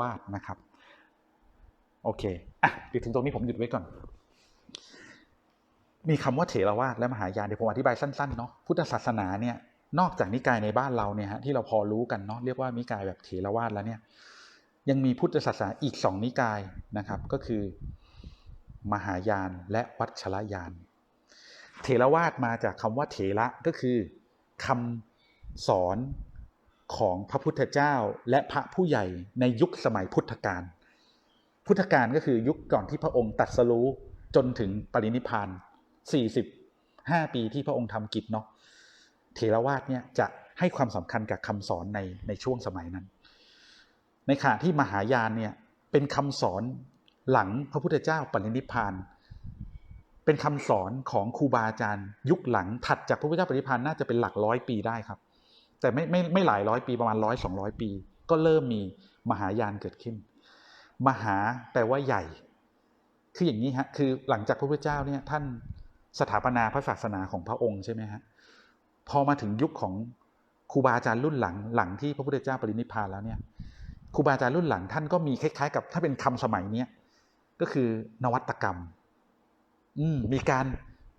วาดนะครับ โอเคอะเดี๋ยวถึงตรงนี้ผมหยุดไว้ก่อน มีคำว่าเถรวาทและมหายานเดี๋ยวผมอธิบายสั้นๆเนาะพุทธศาสนาเนี่ยนอกจากนิกายในบ้านเราเนี่ยฮะที่เราพอรู้กันเนาะเรียกว่านิกายแบบเถรวาทแล้วเนี่ยยังมีพุทธศาสนาอีกสองนิกายนะครับ ก็คือ มหายานและวัชรยาน เถรวาทมาจากคำว่าเถระก็คือคำสอน ของพระพุทธเจ้าและพระผู้ใหญ่ในยุคสมัยพุทธกาลพุทธกาลก็คือยุคก่อนที่พระองค์ตรัสรู้จนถึงปรินิพพาน45 ปีที่พระองค์ทำกิจเนาะเถรวาทเนี่ยจะให้ความสำคัญกับคำสอนในในช่วงสมัยนั้น ในขณะที่มหายานเนี่ยเป็นคำสอนหลังพระพุทธเจ้าปรินิพพานเป็นคำสอนของครูบาอาจารย์ ยุคหลังถัดจากพระพุทธเจ้าปรินิพพานน่าจะเป็นหลักร้อยปีได้ครับ แต่ไม่ไม่ไม่หลายร้อยปีประมาณร้อยสองร้อยปี ก็เริ่มมีมหายานเกิดขึ้น มหาแปลว่าใหญ่ คืออย่างนี้ฮะคือหลังจากพระพุทธเจ้าเนี่ยท่านสถาปนาพระศาสนาของพระองค์ใช่ไหมฮะพอมาถึงยุคของครูบาอาจารย์รุ่นหลังหลังที่พระพุทธเจ้าปรินิพพานแล้วเนี่ยครูบาอาจารย์รุ่นหลังท่านก็มีคล้ายๆ กับถ้าเป็นคำสมัยเนี้ยก็คือนวัตกรรม อืมมีการ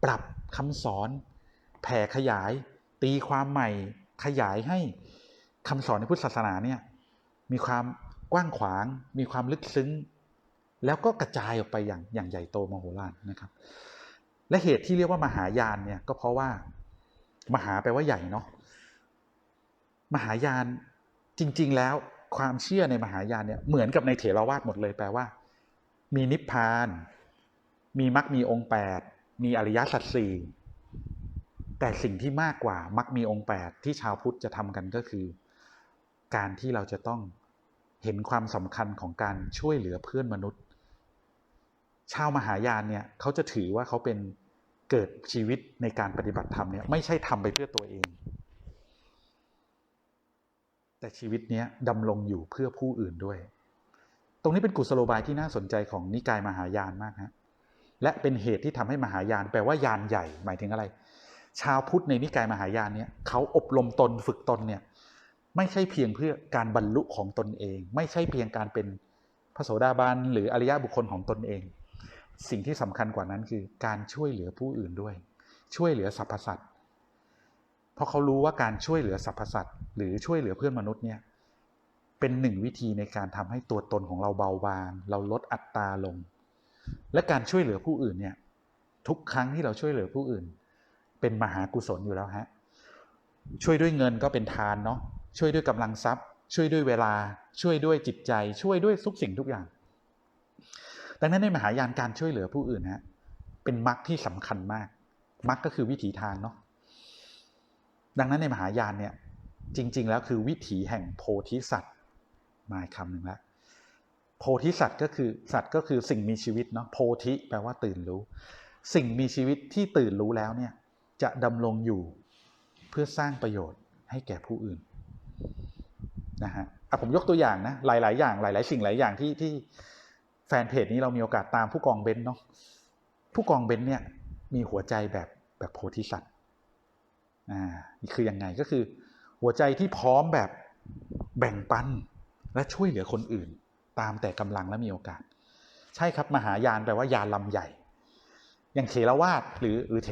ปรับคำสอน แผ่ขยาย ตีความใหม่ ขยายให้คำสอนในพุทธศาสนาเนี่ยมีความกว้างขวาง มีความลึกซึ้ง แล้วก็กระจายออกไปอย่างอย่างใหญ่โตมโหฬารนะครับ และเหตุที่เรียกว่ามหายานเนี่ยก็เพราะว่า มหาแปลว่าใหญ่เนาะมหายานจริง ๆ แล้วความเชื่อในมหายานเนี่ยเหมือนกับในเถรวาทหมดเลยแปลว่า มีนิพพาน มีมรรคมีองค์แปดมีอริยสัจสี่ แต่สิ่งที่มากกว่ามรรคมีองค์แปดที่ชาวพุทธจะทำกันก็คือ การที่เราจะต้องเห็นความสำคัญของการช่วยเหลือเพื่อนมนุษย์ ชาวมหายานเนี่ยเขาจะถือว่าเขาเป็นเกิดชีวิตในการปฏิบัติธรรมเนี่ยไม่ใช่ทำไปเพื่อตัวเอง แต่ชีวิตเนี้ยดำรงอยู่เพื่อผู้อื่นด้วย ตรงนี้เป็นกุศโลบายที่น่าสนใจของนิกายมหายานมากฮะและเป็นเหตุที่ทำให้มหายานแปลว่ายานใหญ่หมายถึงอะไร ชาวพุทธในนิกายมหายานเนี่ยเขาอบรมตนฝึกตนเนี่ยไม่ใช่เพียงเพื่อการบรรลุของตนเอง ไม่ใช่เพียงการเป็นพระโสดาบันหรืออริยบุคคลของตนเอง สิ่งที่สำคัญกว่านั้นคือการช่วยเหลือผู้อื่นด้วย ช่วยเหลือสรรพสัตว์เพราะเขารู้ว่าการช่วยเหลือสรรพสัตว์หรือช่วยเหลือเพื่อนมนุษย์เนี่ยเป็นหนึ่งวิธีในการทำให้ตัวตนของเราเบาบาง เราลดอัตราลง และการช่วยเหลือผู้อื่นเนี่ยทุกครั้งที่เราช่วยเหลือผู้อื่น เป็นมหากุศลอยู่แล้วฮะช่วยด้วยเงินก็เป็นทานเนาะช่วยด้วยกำลังทรัพย์ ช่วยด้วยเวลา ช่วยด้วยจิตใจ ช่วยด้วยทุกสิ่งทุกอย่าง ดังนั้นในมหายานการช่วยเหลือผู้อื่นฮะเป็นมรรคที่สำคัญมากมรรคก็คือวิถีทางเนาะดังนั้นในมหายานเนี่ยจริง ๆ แล้วคือวิถีแห่งโพธิสัตว์มาคำหนึ่งล้วโพธิสัตว์ก็คือสัตว์ก็คือสิ่งมีชีวิตเนาะโพธิแปลว่าตื่นรู้ สิ่งมีชีวิตที่ตื่นรู้แล้วเนี่ย จะดำรงอยู่เพื่อสร้างประโยชน์ให้แก่ผู้อื่นนะฮะอะผมยกตัวอย่างนะหลาย ๆ อย่างหลาย ๆ สิ่งหลายอย่างที่ที่แฟนเพจนี้เรามีโอกาสตามผู้กองเบนเนาะผู้กองเบนเนี่ยมีหัวใจแบบแบบโพธิสัตว์อ่านี่คือยังไงก็คือ หัวใจที่พร้อมแบบแบ่งปันและช่วยเหลือคนอื่น ตามแต่กำลังและมีโอกาส ใช่ครับมหายานแปลว่ายานลำใหญ่ อย่างเถรวาทหรือหรือเถ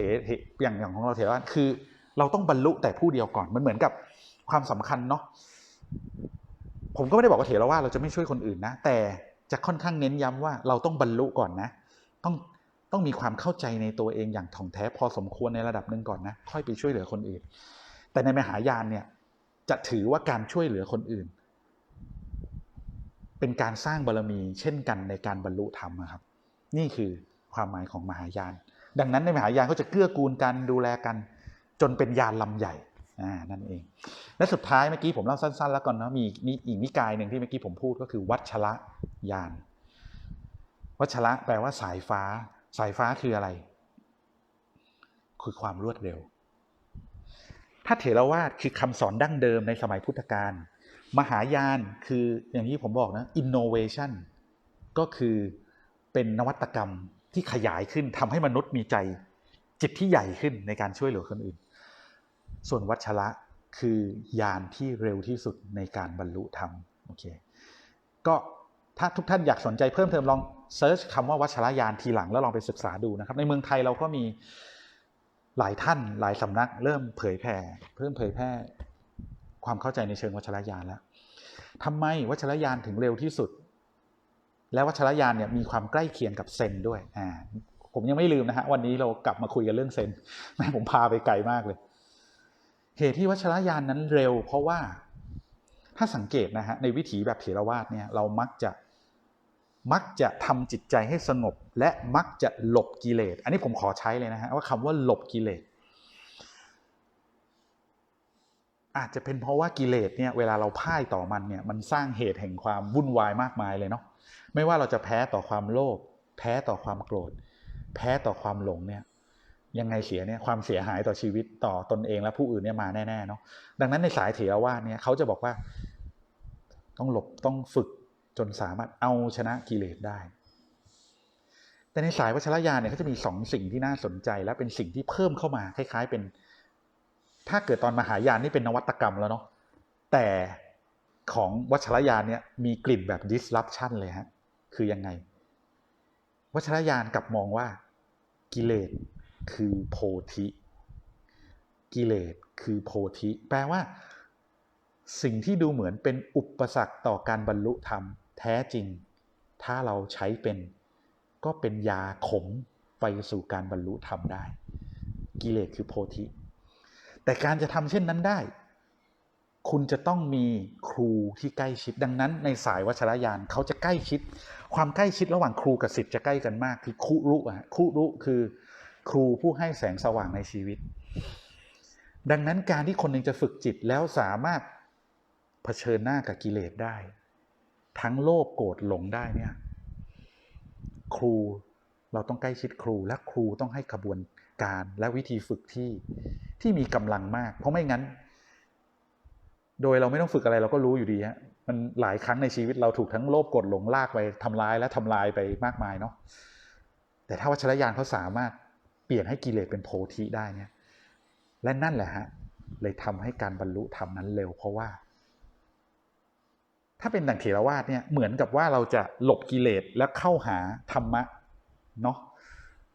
อย่างอย่างของเราเถรวาทคือ เราต้องบรรลุแต่ผู้เดียวก่อนมันเหมือนกับความสำคัญเนาะผมก็ไม่ได้บอกว่าเถรวาทเราจะไม่ช่วยคนอื่นนะ แต่จะค่อนข้างเน้นย้ำว่าเราต้องบรรลุก่อนนะ ต้องต้องมีความเข้าใจในตัวเองอย่างถ่องแท้พอสมควรในระดับหนึ่งก่อนนะ ค่อยไปช่วยเหลือคนอื่น แต่ในมหายานเนี่ยจะถือว่าการช่วยเหลือคนอื่น เป็นการสร้างบารมีเช่นกันในการบรรลุธรรมครับ นี่คือ ความหมายของมหายาน ดังนั้นในมหายานก็จะเกื้อกูลกันดูแลกัน จนเป็นยานลำใหญ่นั่นเอง และสุดท้ายเมื่อกี้ผมเล่าสั้น ๆ แล้วก่อนนะมีมีอีกนิกายหนึ่งที่เมื่อกี้ผมพูดก็คือ วัชระยาน วัชระแปลว่าสายฟ้า สายฟ้าคืออะไร คือความรวดเร็ว ถ้าเถรวาทคือคำสอนดั้งเดิมในสมัยพุทธกาลมหายานคืออย่างที่ผมบอกนะ innovation ก็คือเป็นนวัตกรรม ที่ขยายขึ้นทำให้มนุษย์มีใจ จิตที่ใหญ่ขึ้นในการช่วยเหลือคนอื่น ส่วนวัชระคือยานที่เร็วที่สุดในการบรรลุธรรมโอเคก็ถ้าทุกท่านอยากสนใจเพิ่มเติมลองเซิร์ชคำว่าวัชรยานทีหลังแล้วลองไปศึกษาดูนะครับ ในเมืองไทยเราก็มีหลายท่านหลายสำนัก เริ่มเผยแผ่เพิ่มเผยแพร่ความเข้าใจในเชิงวัชรยานแล้วทำไมวัชรยานถึงเร็วที่สุด และวัชรยานเนี่ยมีความใกล้เคียงกับเซนด้วยอ่าผมยังไม่ลืมนะฮะวันนี้เรากลับมาคุยกันเรื่องเซนแม่ผมพาไปไกลมากเลย เหตุที่วัชรยานนั้นเร็ว เพราะว่าถ้าสังเกตนะฮะในวิถีแบบเถรวาทเนี่ยเรามักจะมักจะทำจิตใจให้สงบ และมักจะหลบกิเลส อันนี้ผมขอใช้เลยนะฮะว่าคำว่าหลบกิเลส อาจจะเป็นเพราะว่ากิเลสเนี่ยเวลาเราพ่ายต่อมันเนี่ยมันสร้างเหตุแห่งความวุ่นวายมากมายเลยเนาะ ไม่ว่าเราจะแพ้ต่อความโลภแพ้ต่อความโกรธ แพ้ต่อความหลงเนี่ยยังไงเสียเนี่ยความเสียหายต่อชีวิตต่อตนเองและผู้อื่นเนี่ยมาแน่ๆเนาะดังนั้นในสายเถรวาทเนี่ยเขาจะบอกว่า ต้องหลบต้องฝึกจนสามารถเอาชนะกิเลสได้ แต่ในสายวัชรยานเนี่ยเขาจะมีสองสิ่งที่น่าสนใจ และเป็นสิ่งที่เพิ่มเข้ามาคล้าย ๆเป็น ถ้าเกิดตอนมหายานนี่เป็นนวัตกรรมแล้วเนาะแต่ของวัชรยานเนี่ยมีกลิ่นแบบ disruption เลยฮะ คือยังไง วัชรยานกลับมองว่า กิเลสคือโพธิ กิเลสคือโพธิ แปลว่า สิ่งที่ดูเหมือนเป็นอุปสรรคต่อการบรรลุธรรมแท้จริง ถ้าเราใช้เป็น ก็เป็นยาขมไปสู่การบรรลุธรรมได้ กิเลสคือโพธิ แต่การจะทำเช่นนั้นได้ คุณจะต้องมีครูที่ใกล้ชิด ดังนั้น ในสายวัชรยานเขาจะใกล้ชิด ความใกล้ชิดระหว่างครูกับศิษย์จะใกล้กันมาก คือคุรุอะคุรุคือ ครูผู้ให้แสงสว่างในชีวิต ดังนั้นการที่คนหนึ่งจะฝึกจิตแล้วสามารถเผชิญหน้ากับกิเลสได้ ทั้งโลภโกรธหลงได้เนี่ย ครูเราต้องใกล้ชิดครูและครูต้องให้ขบวนการและวิธีฝึกที่ที่มีกำลังมาก เพราะไม่งั้น โดยเราไม่ต้องฝึกอะไรเราก็รู้อยู่ดีฮะมันหลายครั้งในชีวิตเราถูกทั้งโลภกรธหลงลากไปทำร้ายและทำลายไปมากมายเนาะแต่ถ้าวัชรยานเขาสามารถเปลี่ยนให้กิเลสเป็นโพธิได้เนี่ยและนั่นแหละฮะเลยทำให้การบรรลุธรรมนั้นเร็ว เพราะว่า ถ้าเป็นดังเถรวาทเนี่ยเหมือนกับว่าเราจะหลบกิเลสแล้วเข้าหาธรรมะเนาะ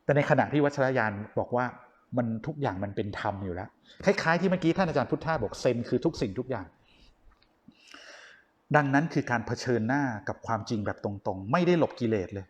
แต่ในขณะที่วัชรยานบอกว่า มันทุกอย่างมันเป็นธรรมอยู่แล้ว คล้าย ๆ ที่เมื่อกี้ท่านอาจารย์พุทธาบอกเซนคือทุกสิ่งทุกอย่าง ดังนั้นคือการเผชิญหน้ากับความจริงแบบตรงๆ ไม่ได้หลบกิเลสเลย